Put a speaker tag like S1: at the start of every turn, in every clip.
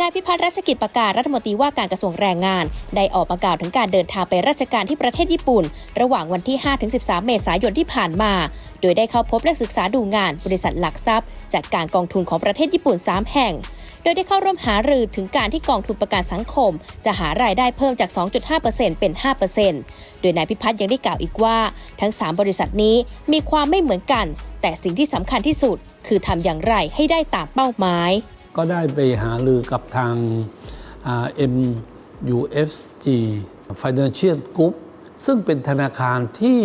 S1: นายพิพัฒน์รัชกิจประกาศรัฐมนตรีว่าการกระทรวงแรงงาน ได้ออกประกาศถึงการเดินทางไปราชการที่ประเทศญี่ปุ่น ระหว่างวันที่ 5-13 เมษายนที่ผ่านมา โดยได้เข้าพบและศึกษาดูงานบริษัทหลักทรัพย์ จากการกองทุนของประเทศญี่ปุ่น 3 แห่ง โดยได้เข้าร่วมหารือถึงการที่กองทุนประกันสังคม จะหารายได้เพิ่มจาก 2.5%เป็น 5%โดยนายพิพัฒน์ยังได้กล่าวอีกว่า ทั้ง 3 บริษัทนี้มีความไม่เหมือนกัน แต่สิ่งที่สำคัญที่สุด คือทำอย่างไรให้ได้ตามเป้าหมาย
S2: ก็ได้ไปหารือกับทาง MUFG Financial Group ซึ่งเป็นธนาคารที่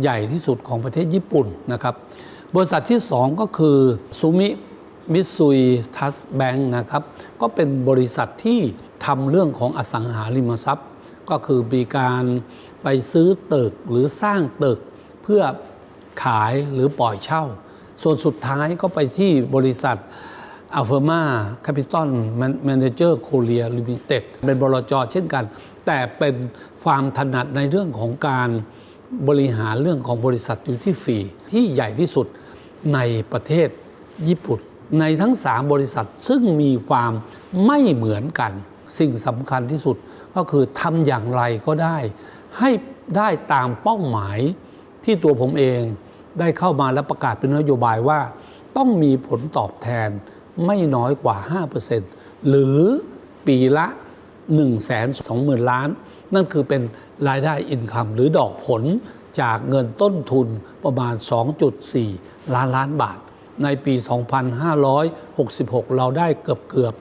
S2: ใหญ่ที่สุดของประเทศญี่ปุ่นนะครับ บริษัทที่ 2 ก็คือซูมิมิซุยทัสแบงค์นะครับ ก็เป็นบริษัทที่ทำเรื่องของอสังหาริมทรัพย์ ก็คือมีการไปซื้อตึกหรือสร้างตึกเพื่อขายหรือปล่อยเช่า ส่วนสุดท้ายก็ไปที่บริษัท อัลเฟอร์มาแคปิตอลแมเนเจอร์โคเรียลิมิเต็ดเป็นบลจเช่นกัน แต่เป็นความถนัดในเรื่องของการบริหารเรื่องของบริษัทอยู่ที่ฟรีที่ใหญ่ที่สุดในประเทศญี่ปุ่น ในทั้ง 3 บริษัทซึ่งมีความไม่เหมือนกัน สิ่งสำคัญที่สุดก็คือทำอย่างไรก็ได้ ให้ได้ตามเป้าหมายที่ตัวผมเองได้เข้ามาและประกาศเป็นนโยบายว่า ต้องมีผลตอบแทน ไม่น้อยกว่า 5%หรือปีละ 1 2 0 0 0 0 ล้าน นั่นคือเป็นรายได้อินคัมหรือดอกผลจากเงินต้นทุนประมาณ 2.4 ล้านล้านบาท ในปี 2566 เราได้เกือบเกือบ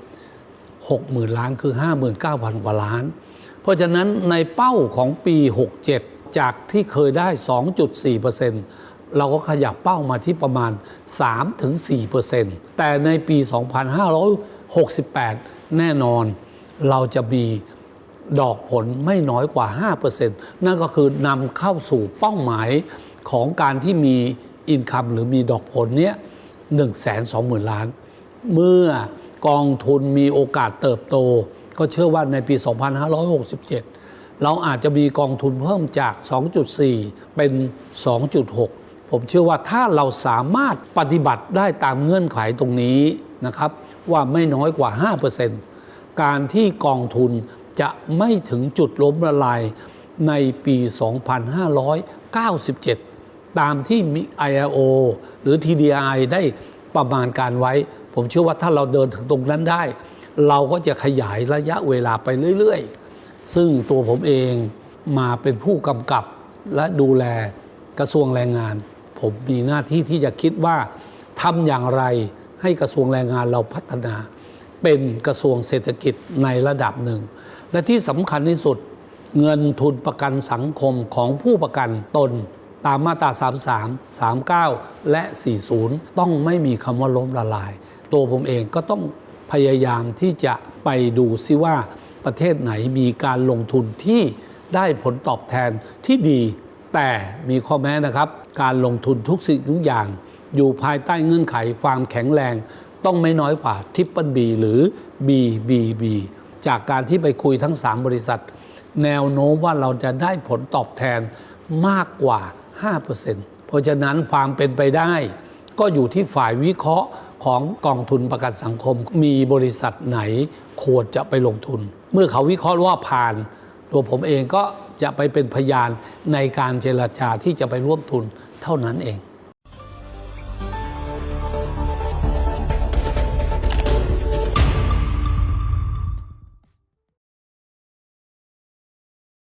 S2: 60,000 ล้านคือ 59,000 กว่าล้าน เพราะฉะนั้นในเป้าของปี 67 จากที่เคยได้ 2.4%เเราก็ขยับเป้ามาที่ประมาณ 3-4%แต่ในปี 2568 แน่นอนเราจะมีดอกผลไม่น้อยกว่า 5%นั่นก็คือนำเข้าสู่เป้าหมายของการที่มีอินคัมหรือมีดอกผลเนี้ย120,000 ล้าน เมื่อกองทุนมีโอกาสเติบโต ก็เชื่อว่าในปี 2567 เราอาจจะมีกองทุนเพิ่มจาก 2.4 เป็น 2.6 ผมเชื่อว่าถ้าเราสามารถปฏิบัติได้ตามเงื่อนไขตรงนี้นะครับว่าไม่น้อยกว่า 5%การที่กองทุนจะไม่ถึงจุดล้มละลายในปี 2597 ตามที่มี ILO หรือ TDI ได้ประมาณการไว้ ผมเชื่อว่าถ้าเราเดินถึงตรงนั้นได้ เราก็จะขยายระยะเวลาไปเรื่อย ๆ ซึ่งตัวผมเองมาเป็นผู้กำกับและดูแลกระทรวงแรงงาน ผมมีหน้าที่ที่จะคิดว่าทำอย่างไรให้กระทรวงแรงงานเราพัฒนา เป็นกระทรวงเศรษฐกิจในระดับหนึ่ง และที่สำคัญที่สุดเงินทุนประกันสังคมของผู้ประกันตนตามมาตรา 33 39 และ 40 ต้องไม่มีคำว่าล้มละลาย ตัวผมเองก็ต้องพยายามที่จะไปดูซิว่าประเทศไหนมีการลงทุนที่ได้ผลตอบแทนที่ดี แต่มีข้อแม้นะครับ การลงทุนทุกสิ่งทุกอย่าง อยู่ภายใต้เงื่อนไขความแข็งแรง ต้องไม่น้อยกว่าทิปเปิลบีหรือ BBB จากการที่ไปคุยทั้ง 3 บริษัท แนวโน้มว่าเราจะได้ผลตอบแทนมากกว่า 5%เพราะฉะนั้นความเป็นไปได้ ก็อยู่ที่ฝ่ายวิเคราะห์ของกองทุนประกันสังคม มีบริษัทไหนควรจะไปลงทุน เมื่อเขาวิเคราะห์ว่าผ่าน ตัวผมเองก็ จะไปเป็นพยานในการเจรจาที่จะไปร่วมทุนเท่านั้นเอง